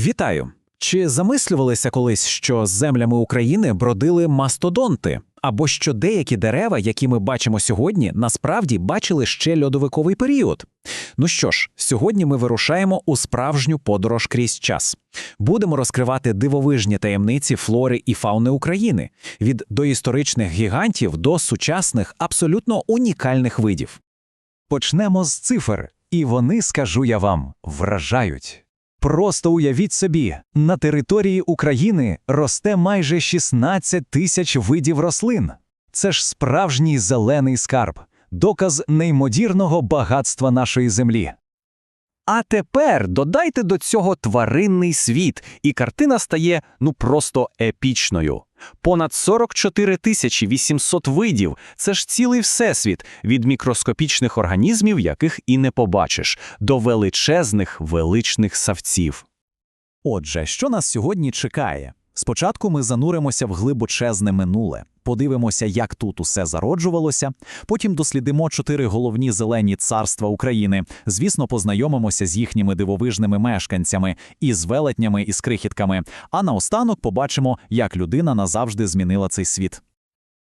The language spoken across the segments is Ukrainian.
Вітаю! Чи замислювалися колись, що з землями України бродили мастодонти, або що деякі дерева, які ми бачимо сьогодні, насправді бачили ще льодовиковий період? Ну що ж, сьогодні ми вирушаємо у справжню подорож крізь час. Будемо розкривати дивовижні таємниці флори і фауни України від доісторичних гігантів до сучасних абсолютно унікальних видів. Почнемо з цифр, і вони, скажу я вам, вражають. Просто уявіть собі, на території України росте майже 16 тисяч видів рослин. Це ж справжній зелений скарб, доказ неймовірного багатства нашої землі. А тепер додайте до цього тваринний світ, і картина стає ну просто епічною. Понад 44 тисячі 800 видів – це ж цілий всесвіт від мікроскопічних організмів, яких і не побачиш, до величезних величних савців. Отже, що нас сьогодні чекає? Спочатку ми зануримося в глибочезне минуле, подивимося, як тут усе зароджувалося, потім дослідимо чотири головні зелені царства України, звісно, познайомимося з їхніми дивовижними мешканцями, і з велетнями, і з крихітками, а наостанок побачимо, як людина назавжди змінила цей світ.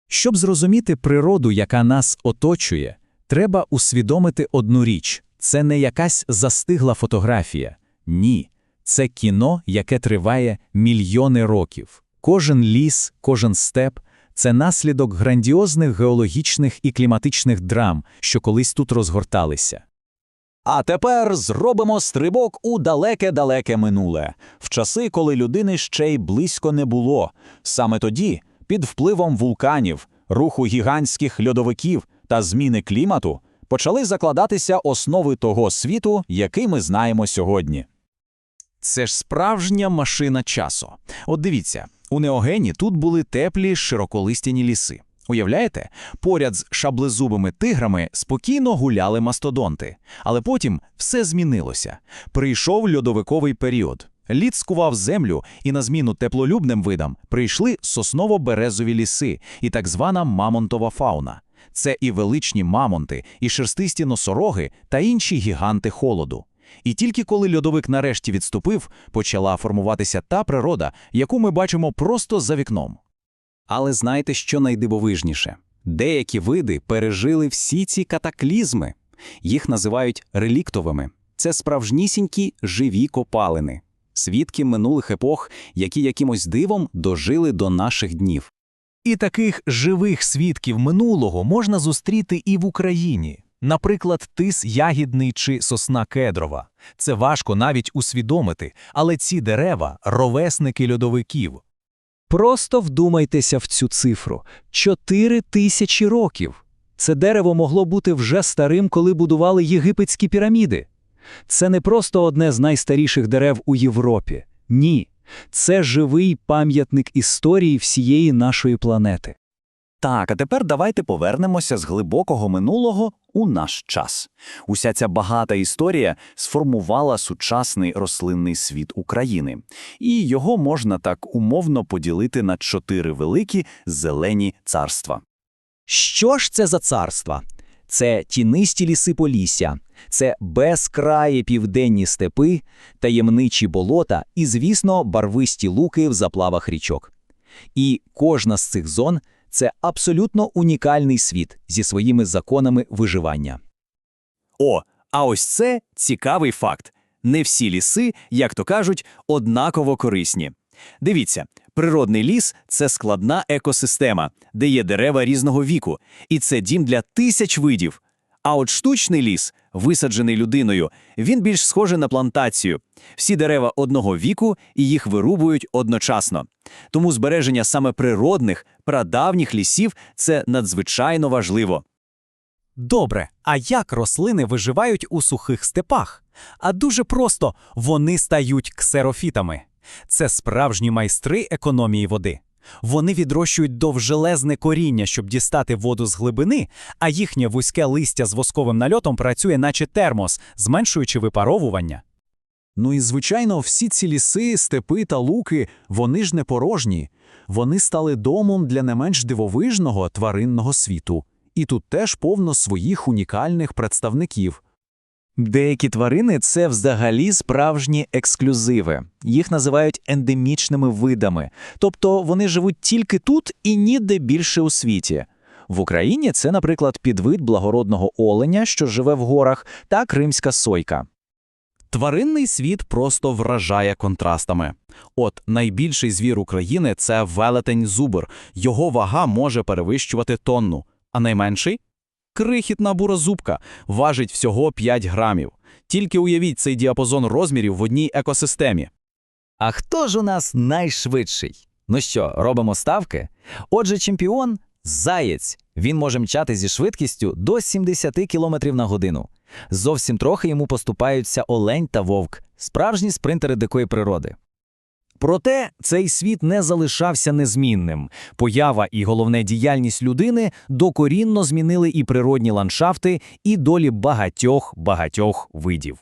Щоб зрозуміти природу, яка нас оточує, треба усвідомити одну річ – це не якась застигла фотографія. Ні. Це кіно, яке триває мільйони років. Кожен ліс, кожен степ це наслідок грандіозних геологічних і кліматичних драм, що колись тут розгорталися. А тепер зробимо стрибок у далеке-далеке минуле, в часи, коли людини ще й близько не було. Саме тоді, під впливом вулканів, руху гігантських льодовиків та зміни клімату, почали закладатися основи того світу, який ми знаємо сьогодні. Це ж справжня машина часу. От дивіться, у Неогені тут були теплі широколистяні ліси. Уявляєте, поряд з шаблезубими тиграми спокійно гуляли мастодонти. Але потім все змінилося. Прийшов льодовиковий період. Лід скував землю, і на зміну теплолюбним видам прийшли сосново-березові ліси і так звана мамонтова фауна. Це і величні мамонти, і шерстисті носороги та інші гіганти холоду. І тільки коли льодовик нарешті відступив, почала формуватися та природа, яку ми бачимо просто за вікном. Але знаєте, що найдивовижніше? Деякі види пережили всі ці катаклізми. Їх називають реліктовими. Це справжнісінькі живі копалини, свідки минулих епох, які якимось дивом дожили до наших днів. І таких живих свідків минулого можна зустріти і в Україні. Наприклад, тис ягідний чи сосна кедрова. Це важко навіть усвідомити, але ці дерева ровесники льодовиків. Просто вдумайтеся в цю цифру чотири тисячі років. Це дерево могло бути вже старим, коли будували єгипетські піраміди. Це не просто одне з найстаріших дерев у Європі. Ні, це живий пам'ятник історії всієї нашої планети. Так, а тепер давайте повернемося з глибокого минулого у наш час. Уся ця багата історія сформувала сучасний рослинний світ України, і його можна так умовно поділити на чотири великі зелені царства. Що ж це за царства? Це тінисті ліси Полісся, це безкраї південні степи, таємничі болота і, звісно, барвисті луки в заплавах річок. І кожна з цих зон це абсолютно унікальний світ зі своїми законами виживання. О, а ось це цікавий факт. Не всі ліси, як то кажуть, однаково корисні. Дивіться, природний ліс це складна екосистема, де є дерева різного віку, і це дім для тисяч видів. А от штучний ліс, висаджений людиною, він більш схожий на плантацію. Всі дерева одного віку і їх вирубують одночасно. Тому збереження саме природних, прадавніх лісів це надзвичайно важливо. Добре, а як рослини виживають у сухих степах? А дуже просто вони стають ксерофітами. Це справжні майстри економії води. Вони відрощують довжелезне коріння, щоб дістати воду з глибини, а їхнє вузьке листя з восковим нальотом працює, наче термос, зменшуючи випаровування. Ну і звичайно, всі ці ліси, степи та луки, вони ж не порожні. Вони стали домом для не менш дивовижного тваринного світу. І тут теж повно своїх унікальних представників. Деякі тварини це взагалі справжні ексклюзиви. Їх називають ендемічними видами, тобто вони живуть тільки тут і ніде більше у світі. В Україні це, наприклад, підвид благородного оленя, що живе в горах, та кримська сойка. Тваринний світ просто вражає контрастами. От найбільший звір України це велетень зубр. Його вага може перевищувати тонну. А найменший крихітна бурозубка важить всього 5 грамів. Тільки уявіть цей діапазон розмірів в одній екосистемі. А хто ж у нас найшвидший? Ну що, робимо ставки? Отже, чемпіон заєць. Він може мчати зі швидкістю до 70 км на годину. Зовсім трохи йому поступаються олень та вовк, справжні спринтери дикої природи. Проте цей світ не залишався незмінним. Поява і головне діяльність людини докорінно змінили і природні ландшафти, і долі багатьох багатьох видів.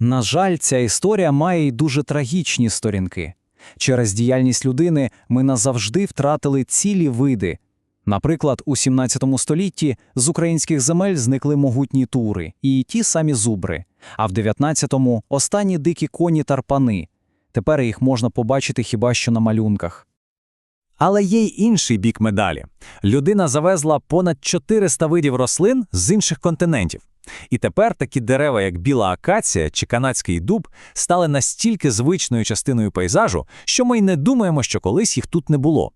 На жаль, ця історія має й дуже трагічні сторінки. Через діяльність людини ми назавжди втратили цілі види. Наприклад, у 17 столітті з українських земель зникли могутні тури і ті самі зубри, а в 19-му – останні дикі коні тарпани. Тепер їх можна побачити хіба що на малюнках. Але є й інший бік медалі. Людина завезла понад 400 видів рослин з інших континентів. І тепер такі дерева, як біла акація чи канадський дуб, стали настільки звичною частиною пейзажу, що ми й не думаємо, що колись їх тут не було.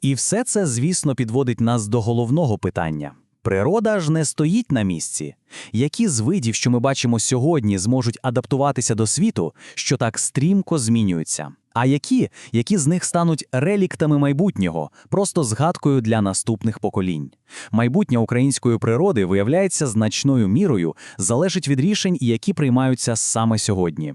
І все це, звісно, підводить нас до головного питання. Природа ж не стоїть на місці. Які з видів, що ми бачимо сьогодні, зможуть адаптуватися до світу, що так стрімко змінюються? А які, які з них стануть реліктами майбутнього, просто згадкою для наступних поколінь? Майбутнє української природи, виявляється, значною мірою залежить від рішень, які приймаються саме сьогодні.